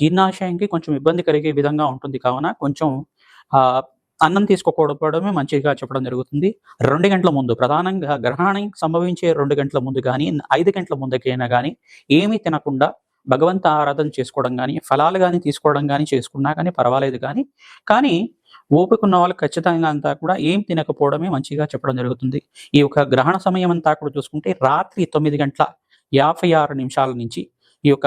జీర్ణాశయంకి కొంచెం ఇబ్బంది కలిగే విధంగా ఉంటుంది. కావున కొంచెం ఆ అన్నం తీసుకోకపోవడమే మంచిగా చెప్పడం జరుగుతుంది. రెండు గంటల ముందు ప్రధానంగా గ్రహణం సంభవించే రెండు గంటల ముందు కానీ ఐదు గంటల ముందుకైనా కానీ ఏమీ తినకుండా భగవంత ఆరాధన చేసుకోవడం కానీ ఫలాలు కానీ తీసుకోవడం కానీ చేసుకున్నా కానీ పర్వాలేదు కానీ కానీ ఓపిక ఉన్న వాళ్ళు ఖచ్చితంగా అంతా కూడా ఏం తినకపోవడమే మంచిగా చెప్పడం జరుగుతుంది. ఈ యొక్క గ్రహణ సమయం అంతా కూడా చూసుకుంటే రాత్రి తొమ్మిది గంటల యాభై ఆరు నిమిషాల నుంచి ఈ యొక్క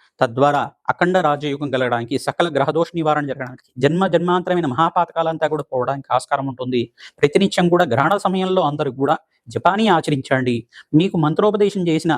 తద్వారా అఖండ రాజయోగం కలగడానికి సకల గ్రహదోష నివారణ జరగడానికి జన్మ జన్మాంతరమైన మహాపాతకాలంతా కూడా పోవడానికి ఆస్కారం ఉంటుంది. ప్రతినిత్యం కూడా గ్రహణ సమయంలో అందరూ కూడా జపాని ఆచరించండి. మీకు మంత్రోపదేశం చేసిన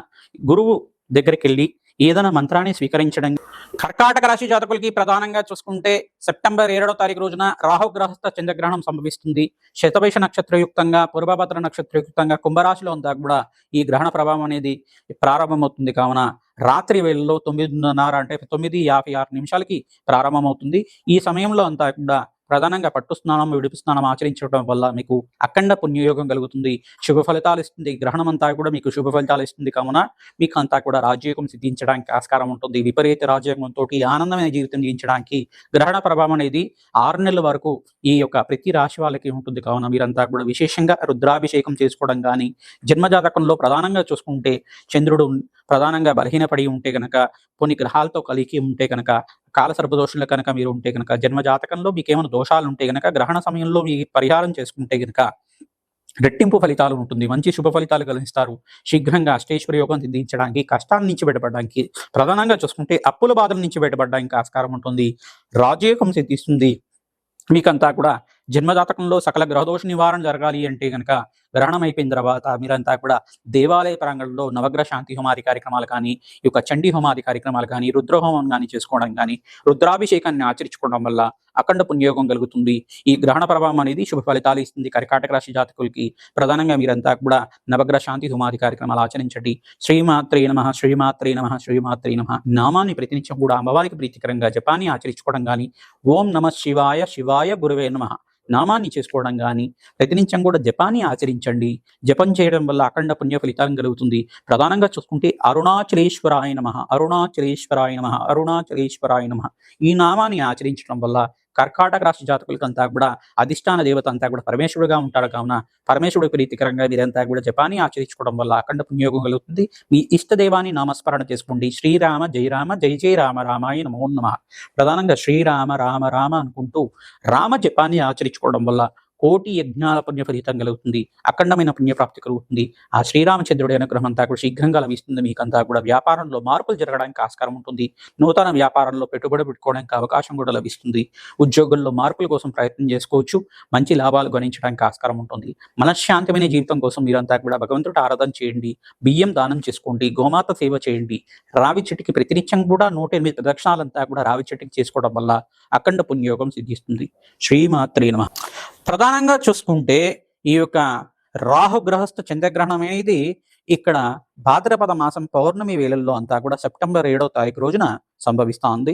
గురువు దగ్గరికి వెళ్ళి ఏదైనా మంత్రాన్ని స్వీకరించడం. కర్కాటక రాశి జాతకులకి ప్రధానంగా చూసుకుంటే సెప్టెంబర్ ఏడో తారీఖు రోజున రాహుగ్రహస్థ చంద్రగ్రహణం సంభవిస్తుంది. శతభైష నక్షత్రయుక్తంగా పూర్వభద్ర నక్షత్రయుక్తంగా కుంభరాశిలో అంతా కూడా ఈ గ్రహణ ప్రభావం అనేది ప్రారంభమవుతుంది కావున రాత్రి వేళల్లో తొమ్మిదిన్నర అంటే తొమ్మిది యాభై ఆరు నిమిషాలకి ప్రారంభమవుతుంది. ఈ సమయంలో అంతా కూడా ప్రధానంగా పట్టు స్నానం విడుపు స్నానం ఆచరించడం వల్ల మీకు అఖండ పుణ్యయోగం కలుగుతుంది. శుభ ఫలితాలు ఇస్తుంది. గ్రహణం అంతా కూడా మీకు శుభ ఫలితాలు ఇస్తుంది కావున మీకు అంతా కూడా రాజయోగం సిద్ధించడానికి ఆస్కారం ఉంటుంది. విపరీత రాజయోగంతో ఆనందమైన జీవితం జీవించడానికి గ్రహణ ప్రభావం అనేది ఆరు నెలల వరకు ఈ యొక్క ప్రతి రాశి వాళ్ళకి ఉంటుంది కావున మీరంతా కూడా విశేషంగా రుద్రాభిషేకం చేసుకోవడం కానీ జన్మజాతకంలో ప్రధానంగా చూసుకుంటే చంద్రుడు ప్రధానంగా బలహీనపడి ఉంటే గనక కొన్ని గ్రహాలతో కలిగి ఉంటే గనక కాల సర్పదోషంలో కనుక మీరు ఉంటే కనుక జన్మ జాతకంలో మీకు ఏమైనా దోషాలు ఉంటే గనక గ్రహణ సమయంలో మీ పరిహారం చేసుకుంటే కనుక రెట్టింపు ఫలితాలు ఉంటుంది. మంచి శుభ ఫలితాలు కలిగిస్తారు. శీఘ్రంగా అష్టేశ్వర యోగం సిద్ధించడానికి కష్టాల నుంచి బయటపడడానికి ప్రధానంగా చూసుకుంటే అప్పుల బాధల నుంచి బయటపడడానికి ఆస్కారం ఉంటుంది. రాజయోగం సిద్ధిస్తుంది. మీకంతా కూడా జన్మజాతకంలో సకల గ్రహదోష నివారణ జరగాలి అంటే కనుక గ్రహణం అయిపోయిన తర్వాత మీరంతా కూడా దేవాలయ ప్రాంగణంలో నవగ్రహ శాంతి హోమాది కార్యక్రమాలు కానీ ఈ యొక్క చండీ హోమాది కార్యక్రమాలు కానీ రుద్రహోమం కానీ చేసుకోవడం కానీ రుద్రాభిషేకాన్ని ఆచరించుకోవడం వల్ల అఖండ పుణ్యోగం కలుగుతుంది. ఈ గ్రహణ ప్రభావం అనేది శుభ ఫలితాలు ఇస్తుంది. కర్కాటక రాశి జాతకులకి ప్రధానంగా మీరంతా కూడా నవగ్రహ శాంతి హోమాది కార్యక్రమాలు ఆచరించండి. శ్రీమాత్రే నమ శ్రీమాత్రే నమ శ్రీమాత్రే నమ నామాన్ని ప్రతినిత్యం కూడా అమ్మవారికి ప్రీతికరంగా జపాన్ని ఆచరించుకోవడం కానీ ఓం నమ శివాయ శివాయ గురువే నమ నామాన్ని చేసుకోవడం కానీ ప్రతినిత్యం కూడా జపాన్ని ఆచరించండి. జపం చేయడం వల్ల అఖండ పుణ్య ఫలితం కలుగుతుంది. ప్రధానంగా చూసుకుంటే అరుణాచలేశ్వరాయ నమ అరుణాచలేశ్వరాయ నమ అరుణాచలేశ్వరాయ నమ ఈ నామాన్ని ఆచరించడం వల్ల కర్కాటక రాష్ట్ర జాతకులకంతా కూడా అధిష్టాన దేవత అంతా కూడా పరమేశ్వరుడుగా ఉంటాడు. కావున పరమేశ్వరుడు ప్రీతికరంగా మీరంతా కూడా జపాన్ని ఆచరించుకోవడం వల్ల అఖండ పుణ్యోగం కలుగుతుంది. మీ ఇష్ట దేవాన్ని నామస్మరణ చేసుకోండి. శ్రీరామ జై రామ జై జై రామ రామాయ నమో నమ. ప్రధానంగా శ్రీరామ రామ రామ అనుకుంటూ రామ జపాన్ని ఆచరించుకోవడం వల్ల కోటి యజ్ఞాల పుణ్యఫలితం కలుగుతుంది అఖండమైన పుణ్యప్రాప్తి కలుగుతుంది. ఆ శ్రీరామచంద్రుడి అనుగ్రహం అంతా కూడా శీఘ్రంగా లభిస్తుంది. మీకంతా కూడా వ్యాపారంలో మార్పులు జరగడానికి ఆస్కారం ఉంటుంది. నూతన వ్యాపారంలో పెట్టుబడి పెట్టుకోవడానికి అవకాశం కూడా లభిస్తుంది. ఉద్యోగుల్లో మార్పుల కోసం ప్రయత్నం చేసుకోవచ్చు. మంచి లాభాలు గణించడానికి ఆస్కారం ఉంటుంది. మనశ్శాంతమైన జీవితం కోసం మీరంతా కూడా భగవంతుడు ఆరాధన చేయండి. బియ్యం దానం చేసుకోండి. గోమాత సేవ చేయండి. రావి చెట్టుకి ప్రతినిత్యం కూడా నూట ఎనిమిది ప్రదక్షిణాలంతా కూడా రావి చెట్టుకి చేసుకోవడం వల్ల అఖండ పుణ్యోగం సిద్ధిస్తుంది. శ్రీమాత్రే నమ. ప్రధానంగా చూసుకుంటే ఈ యొక్క రాహు గ్రహస్థ చంద్రగ్రహణం అనేది ఇక్కడ భాద్రపద మాసం పౌర్ణమి వేళల్లో అంతా కూడా సెప్టెంబర్ ఏడవ తారీఖు రోజున సంభవిస్తోంది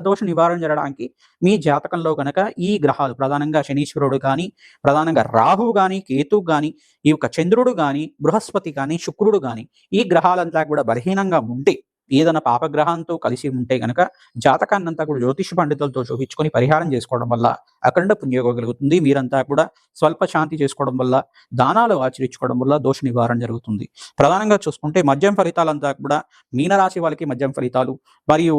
గ్రహదోష నివారణ జరగడానికి మీ జాతకంలో గనక ఈ గ్రహాలు ప్రధానంగా శనీశ్వరుడు కానీ ప్రధానంగా రాహువు కానీ కేతువు కానీ ఈ యొక్క చంద్రుడు కానీ బృహస్పతి కానీ శుక్రుడు కానీ ఈ గ్రహాలంతా కూడా బలహీనంగా ఉంటే ఏదైనా పాపగ్రహంతో కలిసి ఉంటే గనక జాతకాన్నంతా కూడా జ్యోతిష పండితులతో చూపించుకొని పరిహారం చేసుకోవడం వల్ల అఖండ పుణ్యోగం కలుగుతుంది. మీరంతా కూడా స్వల్ప శాంతి చేసుకోవడం వల్ల దానాలు ఆచరించుకోవడం వల్ల దోష నివారణ జరుగుతుంది. ప్రధానంగా చూసుకుంటే మద్యం ఫలితాలంతా కూడా మీనరాశి వాళ్ళకి మద్యం ఫలితాలు మరియు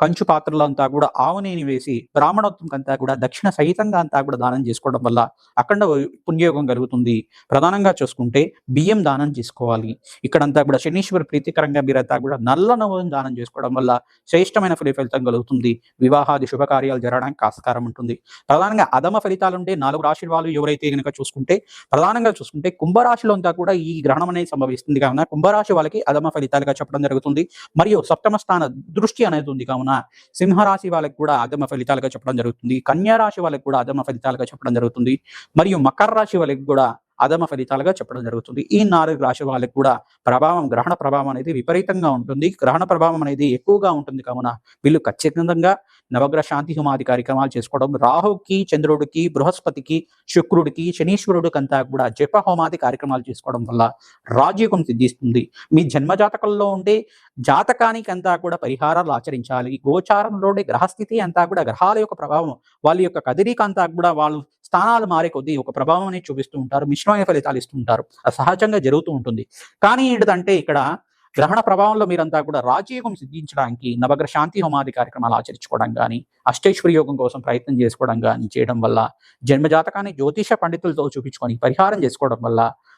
కంచు పాత్రలో అంతా కూడా ఆవునేని వేసి బ్రాహ్మణోత్వం అంతా కూడా దక్షిణ సహితంగా అంతా కూడా దానం చేసుకోవడం వల్ల అఖండ పుణ్యయోగం కలుగుతుంది. ప్రధానంగా చూసుకుంటే బియ్యం దానం చేసుకోవాలి. ఇక్కడంతా కూడా శనీశ్వర ప్రీతికరంగా మీరంతా కూడా నల్ల నవ్వులను దానం చేసుకోవడం వల్ల శ్రేష్టమైన ఫలితం కలుగుతుంది. వివాహాది శుభకార్యాలు జరగడానికి ఆస్కారం ఉంటుంది. ప్రధానంగా అధమ ఫలితాలు ఉంటే నాలుగు రాశి వాళ్ళు ఎవరైతే కనుక చూసుకుంటే ప్రధానంగా చూసుకుంటే కుంభరాశిలో అంతా కూడా ఈ గ్రహణం అనేది సంభవిస్తుంది. కావున కుంభరాశి వాళ్ళకి అధమ ఫలితాలుగా చెప్పడం జరుగుతుంది. మరియు సప్తమ స్థాన దృష్టి అనేది ఉంది. కావున సింహరాశి వాళ్ళకి కూడా అధమ ఫలితాలుగా చెప్పడం జరుగుతుంది. కన్యా రాశి వాళ్ళకి కూడా అధమ ఫలితాలుగా చెప్పడం జరుగుతుంది. మరియు మకర రాశి వాళ్ళకి కూడా అధమ ఫలితాలుగా చెప్పడం జరుగుతుంది. ఈ నాలుగు రాశి వాళ్ళకి కూడా ప్రభావం గ్రహణ ప్రభావం అనేది విపరీతంగా ఉంటుంది. గ్రహణ ప్రభావం అనేది ఎక్కువగా ఉంటుంది కావున వీళ్ళు ఖచ్చితంగా నవగ్రహ శాంతి హోమాది కార్యక్రమాలు చేసుకోవడం రాహుకి చంద్రుడికి బృహస్పతికి శుక్రుడికి శనీశ్వరుడికి అంతా కూడా జప హోమాది కార్యక్రమాలు చేసుకోవడం వల్ల రాజ్యోగం సిద్ధిస్తుంది. మీ జన్మ జాతకంలో ఉంటే జాతకానికి అంతా కూడా పరిహారాలు ఆచరించాలి. గోచారంలోని గ్రహస్థితి అంతా కూడా గ్రహాల యొక్క ప్రభావం వాళ్ళ యొక్క కదిరిక అంతా కూడా వాళ్ళు స్థానాలు మారే కొద్దీ ఒక ప్రభావం అనేది చూపిస్తూ ఉంటారు మిశ్రమైన ఫలితాలు ఇస్తూ ఉంటారు. అది సహజంగా జరుగుతూ ఉంటుంది. కానీ ఏంటంటే ఇక్కడ గ్రహణ ప్రభావంలో మీరంతా కూడా రాజయోగం సిద్ధించడానికి నవగ్రహ శాంతి హోమాది కార్యక్రమాలు ఆచరించుకోవడం కానీ అష్టేశ్వరి యోగం కోసం ప్రయత్నం చేసుకోవడం కానీ చేయడం వల్ల జన్మజాతకాన్ని జ్యోతిష పండితులతో చూపించుకొని పరిహారం చేసుకోవడం వల్ల